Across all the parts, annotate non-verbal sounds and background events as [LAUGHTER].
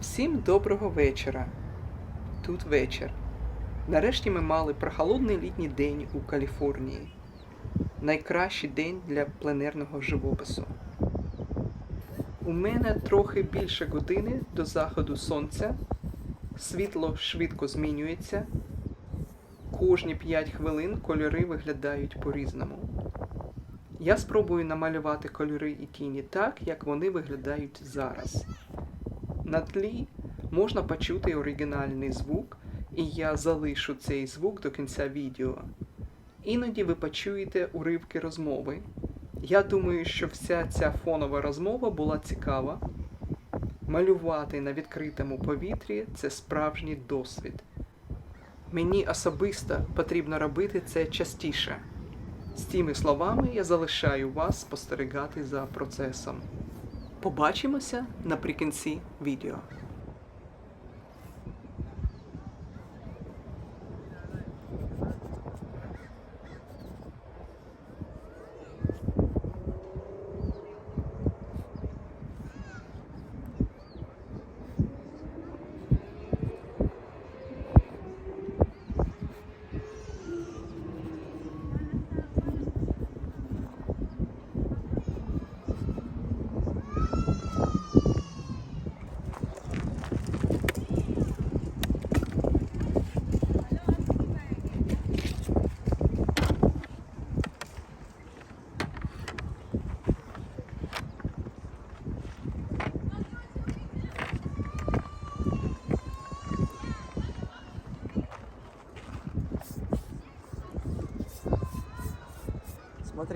Всім доброго вечора. Тут вечір. Нарешті ми мали прохолодний літній день у Каліфорнії. Найкращий день для пленерного живопису. У мене трохи більше години до заходу сонця. Світло швидко змінюється. Кожні 5 хвилин кольори виглядають по-різному. Я спробую намалювати кольори і тіні так, як вони виглядають зараз. На тлі можна почути оригінальний звук, і я залишу цей звук до кінця відео. Іноді ви почуєте уривки розмови. Я думаю, що вся ця фонова розмова була цікава. Малювати на відкритому повітрі це справжній досвід. Мені особисто потрібно робити це частіше. З цими словами я залишаю вас спостерігати за процесом. Побачимося наприкінці відео.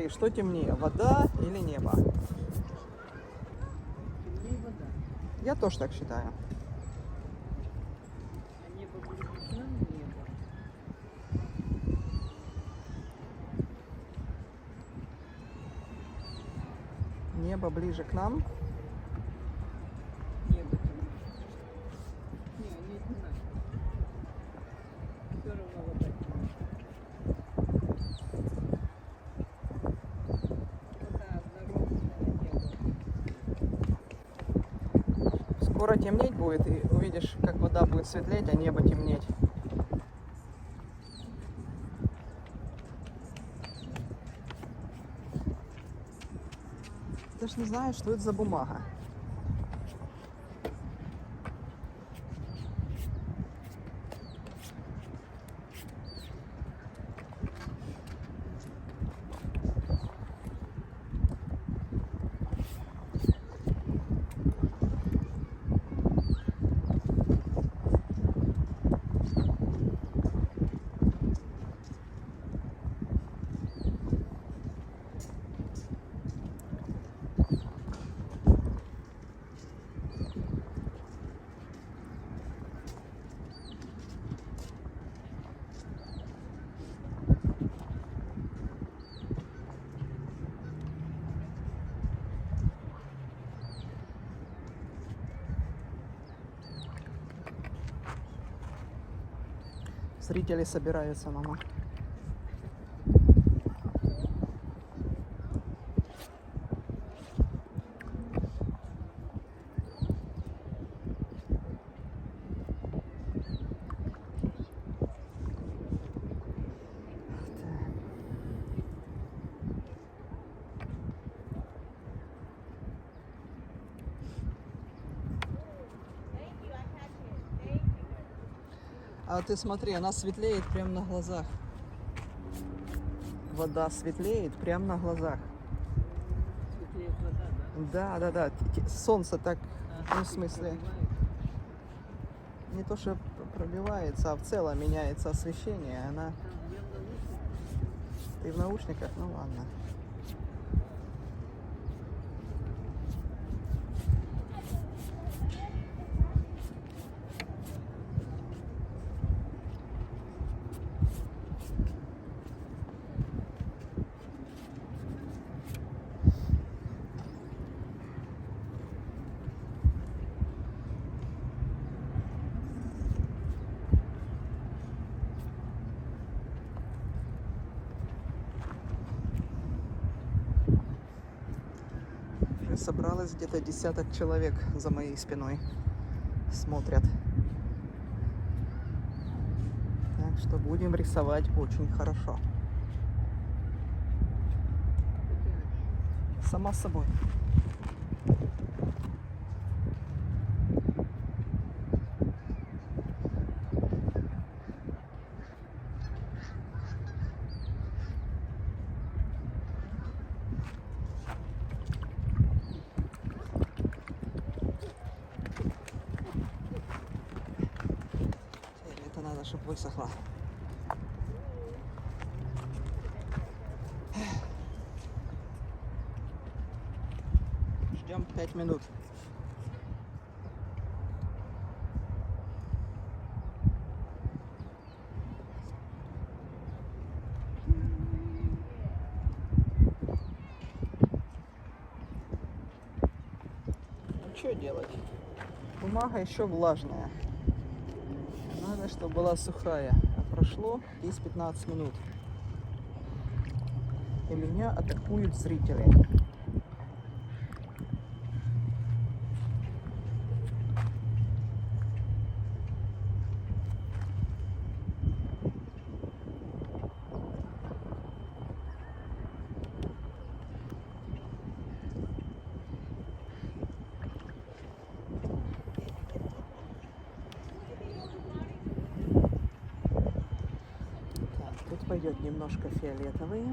Смотри, что темнее, вода или небо? Темнее вода. Я тоже так считаю. А небо будет нам небо. Небо ближе к нам. Небо темнее. Не, они одинаковые. Все равно вода темнее. Вода однородная, небо. Скоро темнеть будет, и увидишь, как вода будет светлеть, а небо темнеть. Ж не знаешь, что это за бумага. Зрители собираются, мама. А ты смотри, она светлеет прямо на глазах. Вода светлеет прямо на глазах. Светлеет вода, да? Да, да, да. Солнце так, А, ну в смысле, не то что пр- пробивается, а в целом меняется освещение. Она... Ты в наушниках? Ну ладно. Где-то десяток человек за моей спиной. смотрят. Так что будем рисовать очень хорошо. Сама собой. Теперь это надо, чтобы высохло. Ждем 5 минут. Ну что делать? Бумага еще влажная. Надо, чтобы была сухая. А прошло 10-15 минут. И меня атакуют зрители. Так, тут пойдет немножко фиолетовый.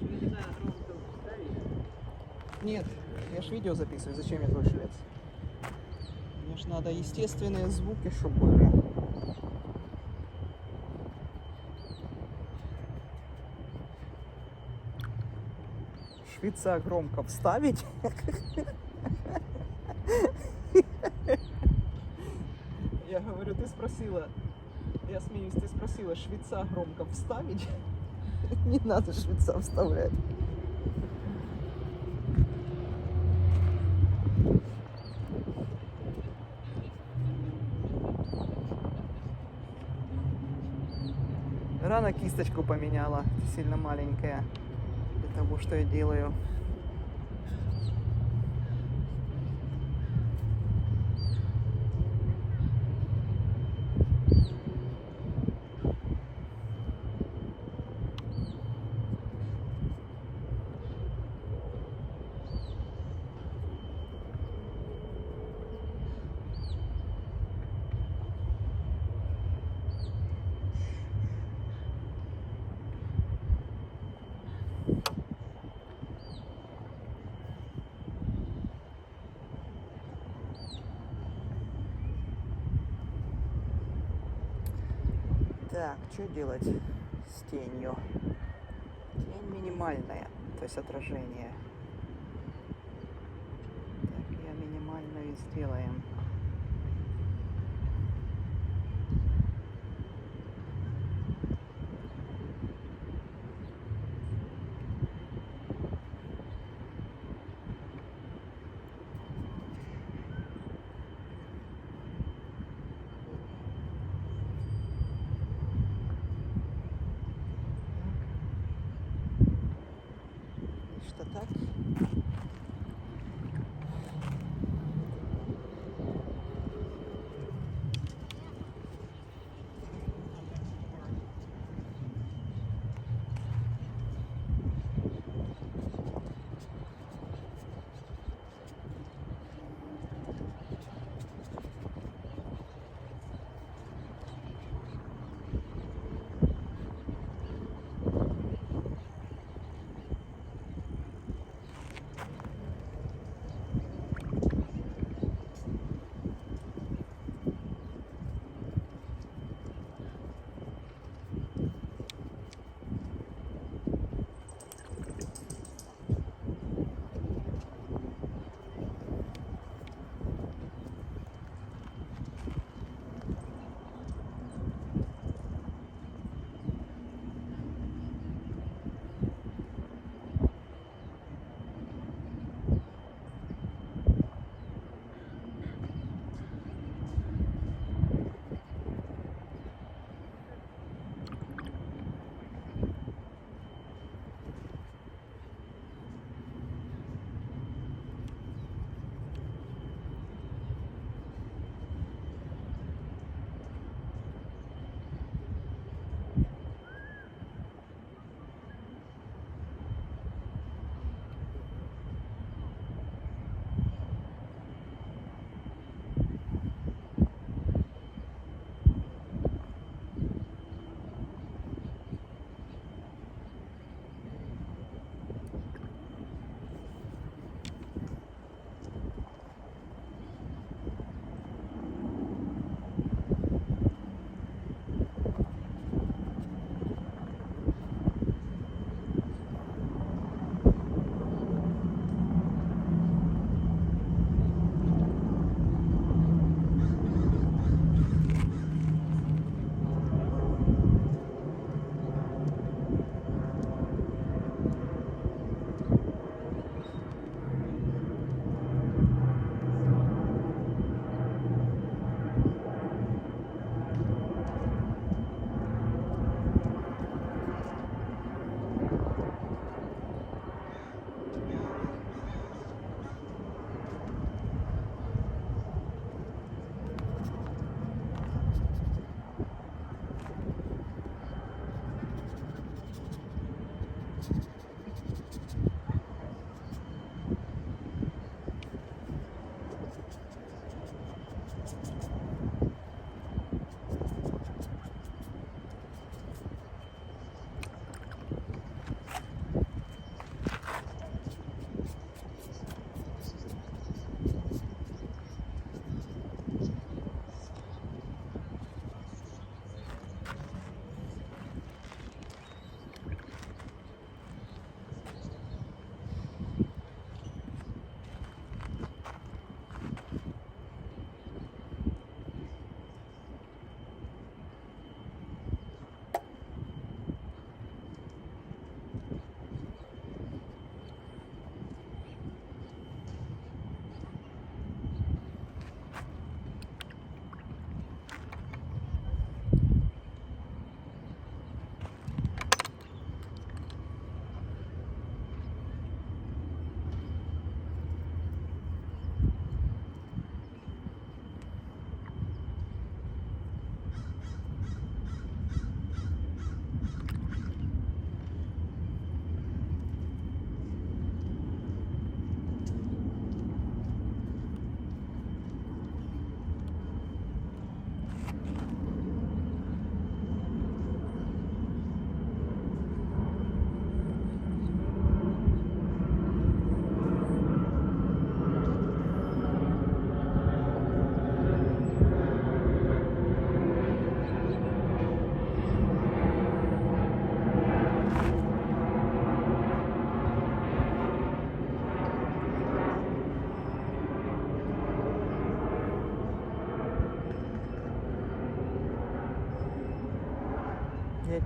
Нельзя громко ставить. Нет, я ж видео записываю, зачем я твой швец? Мне ж надо естественные звуки, чтобы были. Швеца громко вставить. Я говорю, ты спросила, я смеюсь, ты спросила, швеца громко вставить? Не надо швеца вставлять. Кисточку поменяла, сильно маленькая для того, что я делаю. Так, что делать с тенью? Тень минимальная, то есть отражение. Так, я минимальную сделаем. Что так?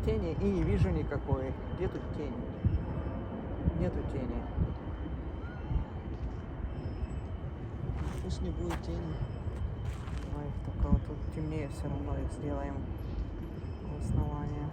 Тени и не вижу никакой. Где тут тень? Нету тени. Пусть не будет тени. Давай их только вот тут темнее все равно их сделаем у основания.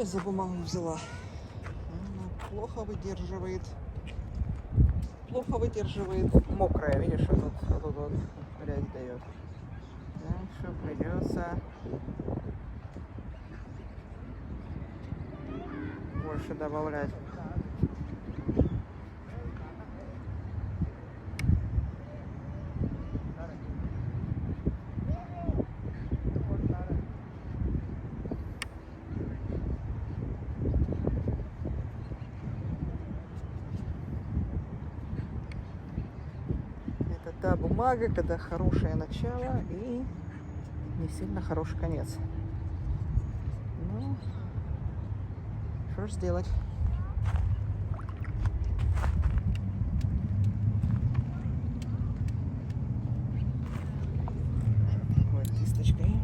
Я за бумагу взяла? Она плохо выдерживает. Плохо выдерживает. Мокрая, видишь, вот тут, вот тут вот грязь дает. что придется больше добавлять. Это бумага, когда хорошее начало и не сильно хороший конец. Ну, что ж сделать? Вот кисточкой.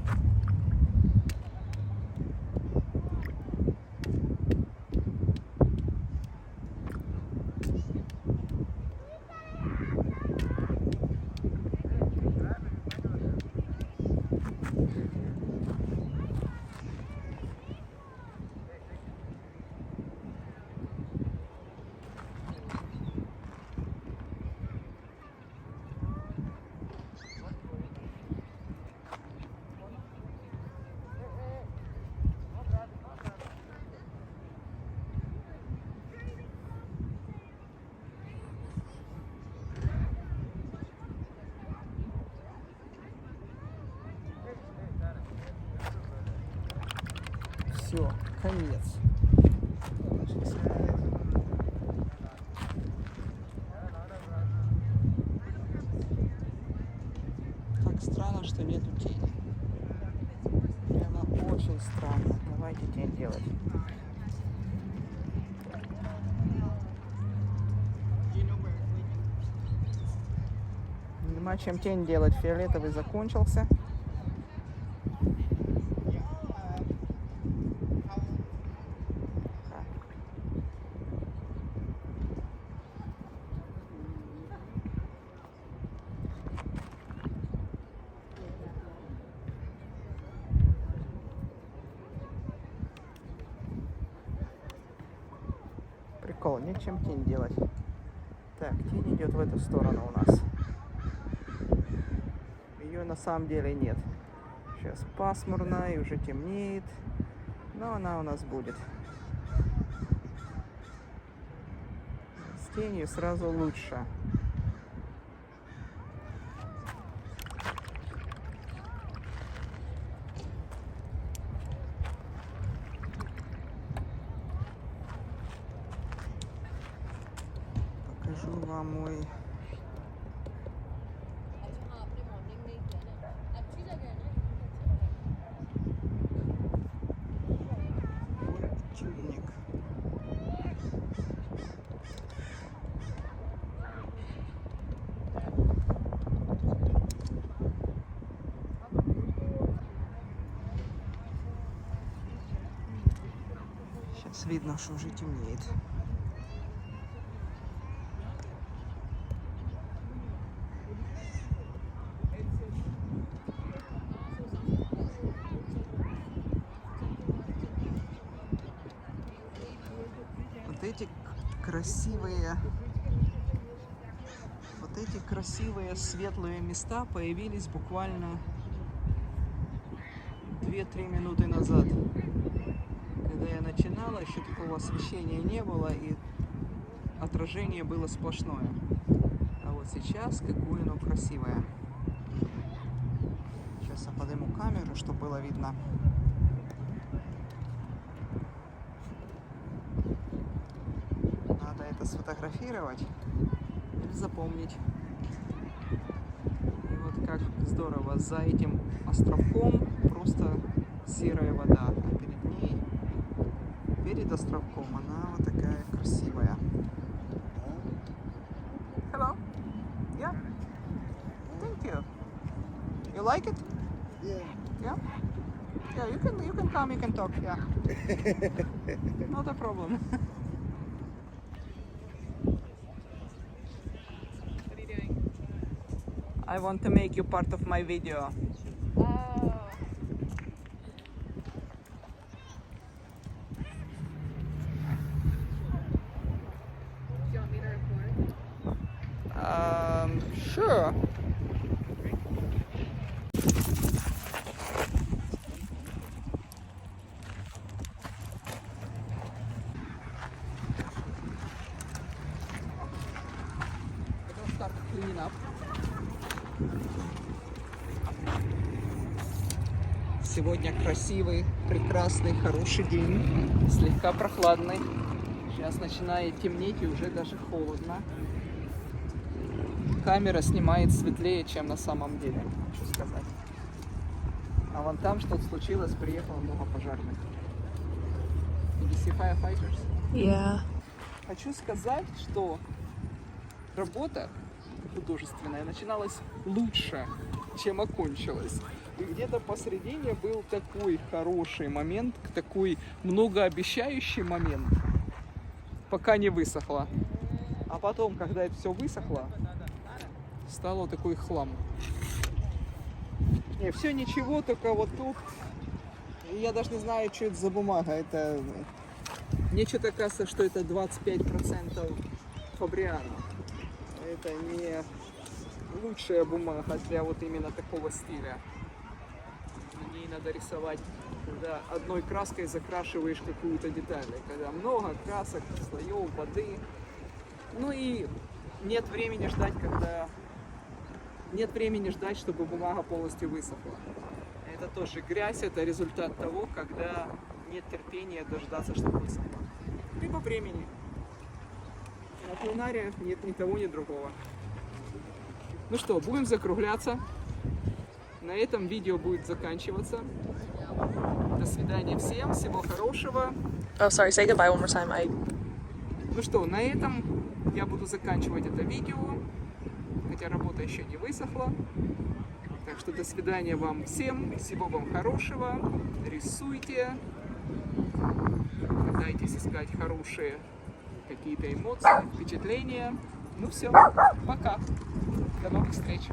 Все, конец. Ложись. Так странно, что нету тени. Прямо очень странно. Давайте тень делать. Нема чем тень делать. Фиолетовый закончился. Прикол, нечем тень делать. Так, тень идет в эту сторону у нас. Ее на самом деле нет. Сейчас пасмурно и уже темнеет. Но она у нас будет. С тенью сразу лучше. Видно, что уже темнеет. Вот эти красивые, вот эти красивые светлые места появились буквально 2-3 минуты назад. Когда я начинала, еще такого освещения не было и отражение было сплошное. А вот сейчас какое оно красивое. Сейчас я подниму камеру, чтобы было видно. Надо это сфотографировать или запомнить. И вот как здорово, за этим островком просто серая вода, перед ней, перед островком, она вот такая красивая. Hello. Yeah. Thank you. You like it? Yeah. Yeah. Yeah, you can you can come, you can talk. Yeah. [LAUGHS] Not a problem. [LAUGHS] What are you doing? I want to make you part of my video. Сегодня красивый, прекрасный, хороший день. Слегка прохладный. Сейчас начинает темнеть и уже даже холодно. Камера снимает светлее, чем на самом деле, хочу сказать. А вон там что-то случилось, приехало много пожарных. See firefighters? Yeah. Хочу сказать, что работа художественная начиналась лучше, чем окончилась. И где-то посередине был такой хороший момент, такой многообещающий момент, пока не высохло. А потом, когда это все высохло, стало такой хлам. Не, все ничего, только вот тут я даже не знаю, что это за бумага. Это мне что-то кажется, что это 25% фабриана. Это не лучшая бумага для вот именно такого стиля. Ней надо рисовать, когда одной краской закрашиваешь какую-то деталь. Когда много красок, слоев, воды. Ну и нет времени ждать, когда... Нет времени ждать, чтобы бумага полностью высохла. Это тоже грязь, это результат того, когда нет терпения дождаться, чтобы высохло. Либо времени. На планариях нет ни того, ни другого. Ну что, будем закругляться. На этом видео будет заканчиваться. До свидания всем, всего хорошего. Oh, sorry. Say goodbye one more time. I. Ну что, на этом я буду заканчивать это видео, хотя работа еще не высохла. Так что до свидания вам всем, всего вам хорошего, рисуйте, пытайтесь искать хорошие какие-то эмоции, впечатления. Ну все, пока, до новых встреч.